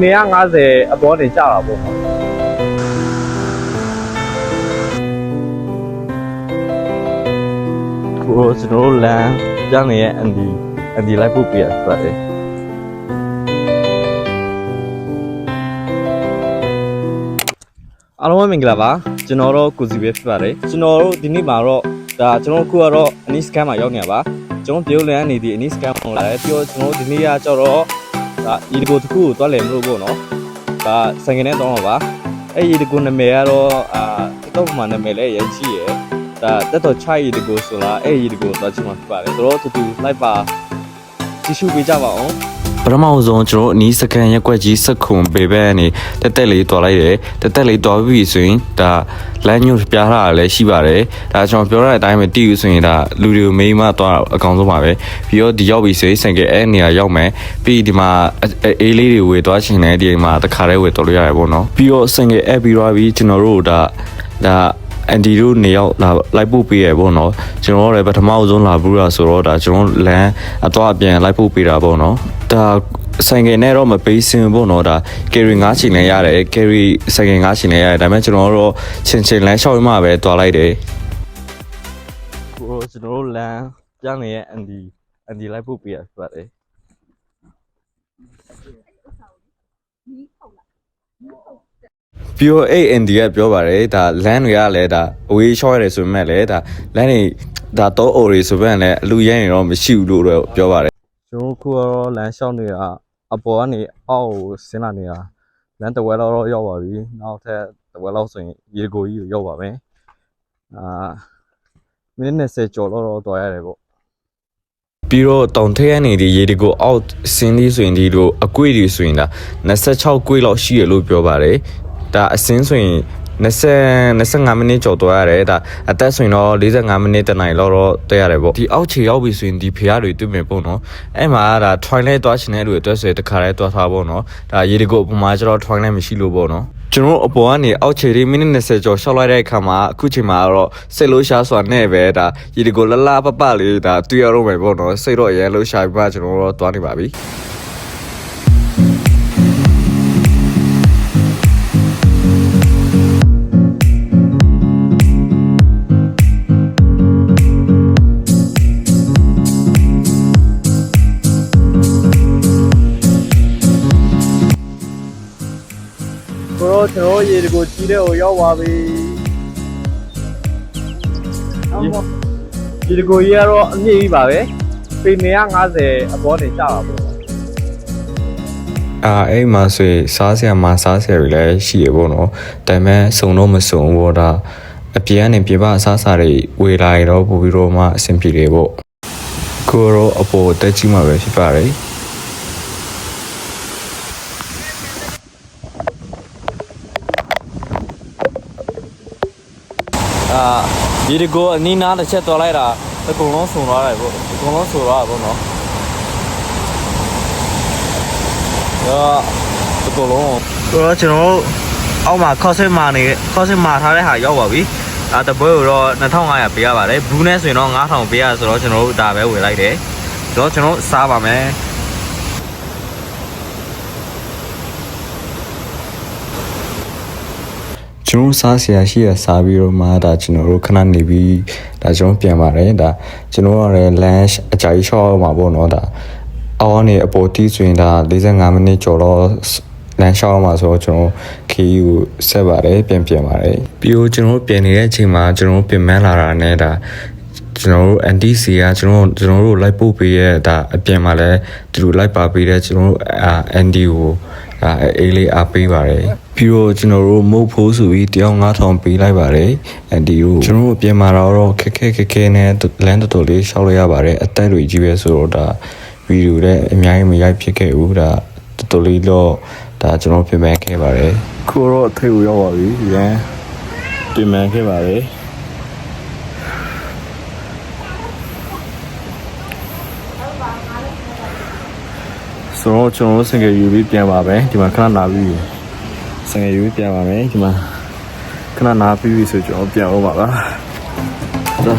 ပေ150အပေါ်နေကြတာပေါ့နော်ကိုကျွန်တော်တို့လမ်းကြောင်းနေရဲ့အန်ဒီအန်ဒီလိုက်ဖို့ပြရပါတယ်အားလုံးပဲမင်္ဂလာပါကျွန်တော်တို့ကိုစီပဲဖြစ်ပါတယ်ကျွန်တော်တို့ဒီနေ့မှာတော့ဒါကျွန်တော်တို့အခုကတော့အနီးစကန်မှာရောက်နေပါကျွန်တော်ပြုတ်လန်းနေဒီအနီးစကန်မှာလာတယ်ပြီးတော့ကျွန်တော်တို့ဒီနေ့ကကျတော့ ဒါဤဒီကိုတစ်ခုကိုတွားလည်မလို့ပေါ့နော်ဒါဆိုင်ကနေတော့ပါအဲ့ဒီဒီကိုနာမည်ကတော့အာတော့မှနာမည်လည်းရမ်းကြီးရယ်ဒါတက်တော်ချိုက်ရီတကိုဆိုလားအဲ့ရီတကိုသွားချင်မှာဖြစ်ပါတယ်တို့တူတူလိုက်ပါကြည့်ရှုပေးကြပါအောင် ပထမဆုံးကျွန်တော်အနီးစကန်ရက်ွက်ကြီးစက်ခုံပေဘက်ကနေတက်တက်လေးတွားလိုက်တယ်တက်တက်လေးတွားပြီးဆိုရင်ဒါလမ်းညွှန်ပြထားတာလည်းရှိပါတယ်ဒါကျွန်တော်ပြောရတဲ့အတိုင်းပဲတည်ယူဆိုရင်ဒါလူတွေကိုမိမတွားတာအကောင်ဆုံးပါပဲပြီးတော့ဒီရောက်ပြီဆိုရင်စင်ကဲအဲ့နေရာရောက်မယ်ပြီးဒီမှာအေးလေးတွေဝေသွားချင်တယ်ဒီမှာတခါတည်းဝေတော်လို့ရတယ်ပေါ့နော်ပြီးတော့စင်ကဲအဲ့ပြီးတော့ပြီးကျွန်တော်တို့ဒါဒါ အန်တီတို့နေရောက်လာလိုက်ပို့ပေးရပေါ့နော်ကျွန်တော်လည်းပထမအဆုံးလာဘူးတာဆိုတော့ဒါကျွန်တော်လမ်းအတော့အပြန်လိုက်ပို့ပေးတာပေါ့နော်ဒါဆိုင်ငယ်နဲ့တော့မပေးစင်ပေါ့နော်ဒါ carry 9ချီလဲရတယ် carry ဆိုင်ငယ်9ချီလဲရတယ်ဒါပေမဲ့ကျွန်တော်တို့ချင်းချင်းလမ်းလျှောက်ရမှပဲတွာလိုက်တယ်ကိုကျွန်တော်တို့လမ်းပြန်နေရဲ့အန်ဒီအန်ဒီလိုက်ပို့ပေးရဆိုပါတယ်你好了，你好。PO8 India ပြောပါတယ်ဒါ LAN တွေကလည်းဒါအဝေးရှော့ရတယ်ဆိုပေမဲ့လည်းဒါ LAN တွေဒါတော့ order ဆိုပေမဲ့လည်းအလူရဲနေတော့မရှိဘူးလို့တော့ပြောပါတယ်ကျွန်တော်ခုကတော့ LAN ရှော့နေတာအပေါ်ကနေအောက်ကိုဆင်းလာနေတာ LAN တဝဲလောက်တော့ရောက်ပါပြီနောက်ထပ်တဝဲလောက်ဆိုရင်ရေကိုကြီးကိုရောက်ပါမယ်အာမိနစ်20ကျော်လောက်တော့တွားရတယ်ပေါ့ပြီးတော့တောင်ထက်ရနေဒီရေဒီကိုအောက်ဆင်းလေးဆိုရင်ဒီလိုအကွေ့တွေဆိုရင်ဒါ26ကွေ့လောက်ရှိရလို့ပြောပါတယ် ဒါအစင်းဆိုရင်20 25မိနစ်ကျော်တော့ရတယ်ဒါအသက်ဆိုရင်တော့45မိနစ်တနိုင်လောက်တော့တက်ရတယ်ပေါ့ဒီအောက်ခြေရောက်ပြီဆိုရင်ဒီဖျားတွေတွေ့မယ်ပေါ့နော်အဲ့မှာဒါ twilight သွားချင်တဲ့လူတွေအတွက်ဆိုရင်တခါတည်းသွားထားပေါ့နော်ဒါရေဒီကိုအပေါ်မှာကျတော့ twilight မရှိလို့ပေါ့နော်ကျွန်တော်အပေါ်ကနေအောက်ခြေလေးမိနစ်20ကျော်ရှောက်လိုက်တဲ့အခါမှာအခုချိန်မှာတော့စိတ်လို့ရှားစွာနဲ့ပဲဒါရေဒီကိုလလပပလေးဒါတွေ့ရတော့မယ်ပေါ့နော်စိတ်တော့အရင်လို့ရှာပြီးမှကျွန်တော်တို့သွားနေပါပြီ တော့ကျွန်တော်ရေဒီကိုကြီးတဲ့ကိုရောက်ပါပြီရေဒီကိုကြီးကတော့အမြင့်ကြီးပါပဲပေ150အပေါ်နေကြတာပေါ့အာအဲ့မှာဆိုရင်စားစရာမှာစားစရာတွေလည်းရှိရပေါ့နော်ဒါပေမဲ့စုံတော့မစုံဘောဒါအပြင်းနဲ့ပြပအစားစားတွေဝေလာရတော့ပို့ပြီးတော့မှအဆင်ပြေတယ်ပေါ့ကိုရောအပေါ်တက်ကြီးမှာပဲဖြစ်ပါတယ် အာဒီဒီကိုအနီးနားတစ်ချက်တော်လိုက်တာအကုန်လုံးစုံသွားတယ်ပေါ့အကုန်လုံးစုံသွားတာပေါ့နော်ဒါအကုန်လုံးတော့ကျွန်တော်တို့အောက်မှာ cost မှာနေ cost မှာထားတဲ့ဟာရောက်ပါပြီအဲတပွဲကိုတော့2500ပေးရပါတယ်ဘူးနဲ့ဆိုရင်တော့9000ပေးရဆိုတော့ကျွန်တော်တို့ဒါပဲဝယ်လိုက်တယ်ဆိုတော့ကျွန်တော်စားပါမယ် ကျွန်တော်စားစရာရှိရစားပြီးတော့မှဒါကျွန်တော်တို့ခဏနေပြီးဒါကျွန်တော်ပြန်ပါတယ်ဒါကျွန်တော်ကလည်း lunch အကြိုက်ရှော့မှာပေါ့နော်ဒါအောင်းနေအပေါ်တီးဆိုရင်ဒါ45မိနစ်ကျော်တော့လမ်းလျှောက်မှာဆိုတော့ကျွန်တော်ခီးကိုဆက်ပါတယ်ပြန်ပြန်ပါတယ်ပြီးတော့ကျွန်တော်ပြန်နေတဲ့အချိန်မှာကျွန်တော်ပြင်မန်းလာတာနဲ့ဒါ ကျွန်တော်တို့ NTC ကကျွန်တော်ကျွန်တော်တို့လိုက်ပို့ပေးရဒါအပြင်မှာလည်းဒီလိုလိုက်ပါပေးတဲ့ကျွန်တော်တို့အာ ND ကိုဒါအေးလေးအားပေးပါတယ်ပြီးတော့ကျွန်တော်တို့မုတ်ဖိုးဆိုပြီးတယောက်9000ပေးလိုက်ပါတယ် ND ကိုကျွန်တော်တို့အပြင်မှာတော့ခက်ခဲခက်ခဲနဲ့လမ်းတော်တော်လေးရှောက်လိုက်ရပါတယ်အသက်တွေကြီးပဲဆိုတော့ဒါဗီဒီယိုလည်းအများကြီးမရိုက်ဖြစ်ခဲ့ဘူးဒါတော်တော်လေးတော့ဒါကျွန်တော်ပြင်ပန်းခဲ့ပါတယ်ခုတော့အထိပ်ကိုရောက်ပါပြီရန်ပြင်ပန်းခဲ့ပါတယ် ဆိုတော့ကျွန်တော်တို့စင်ကယ်ယူပြီးပြန်ပါမယ်ဒီမှာခဏနာပြီးစင်ကယ်ယူပြီးပြန်ပါမယ်ဒီမှာခဏနာပြီးပြီဆိုကျွန်တော်ပြန်အောင်ပါလားဒါ